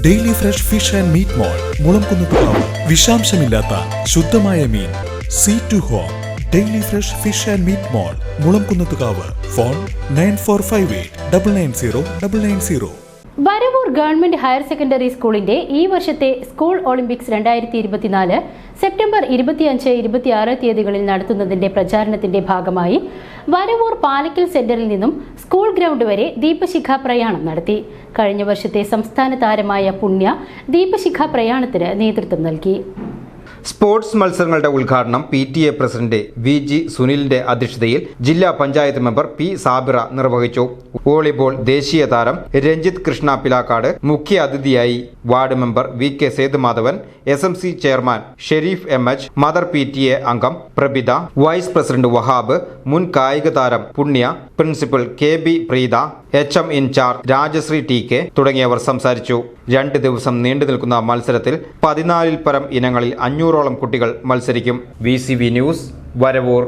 Daily fresh fish and meat mall Mulamkunnathukavu. വിഷാംശമില്ലാത്ത ശുദ്ധമായ മീൻ. Sea to home daily fresh fish and meat mall Mulamkunnathukavu. Phone nine four five eight double nine zero double nine zero. Varavoor government higher secondary സ്കൂളിന്റെ ഈ വർഷത്തെ school Olympics രണ്ടായിരത്തി ഇരുപത്തിനാല് September ഇരുപത്തിയഞ്ച് ഇരുപത്തിയാറ് തീയതികളിൽ നടത്തുന്നതിന്റെ പ്രചാരണത്തിന്റെ ഭാഗമായി വരവൂർ പാലക്കൽ സെന്ററിൽ നിന്നും സ്കൂൾ ഗ്രൗണ്ട് വരെ ദീപശിഖ പ്രയാണം നടത്തി. കഴിഞ്ഞ വർഷത്തെ സംസ്ഥാന താരമായ പുണ്യ ദീപശിഖ പ്രയാണത്തിന് നേതൃത്വം നൽകി. സ്പോർട്സ് മത്സരങ്ങളുടെ ഉദ്ഘാടനം P T A president V G സുനിലിന്റെ അധ്യക്ഷതയിൽ ജില്ലാ പഞ്ചായത്ത് മെമ്പർ പി സാബിറ നിർവഹിച്ചു. വോളിബോൾ ദേശീയ താരം രഞ്ജിത്ത് കൃഷ്ണ പിലാക്കാട് മുഖ്യ അതിഥിയായി. Ward member V K Sethumadhavan S M C chairman Sharif M H mother P T A അംഗം പ്രബിത വൈസ് പ്രസിഡന്റ് വഹാബ് മുൻ കായിക താരം Punya principal K B Preetha H M in charge Rajasree T K തുടങ്ങിയവർ സംസാരിച്ചു. രണ്ട് ദിവസം നീണ്ടു നിൽക്കുന്ന മത്സരത്തിൽ പതിനാലിൽ പരം ഇനങ്ങളിൽ അഞ്ഞൂറോളം കുട്ടികൾ മത്സരിക്കും. V news Varavoor.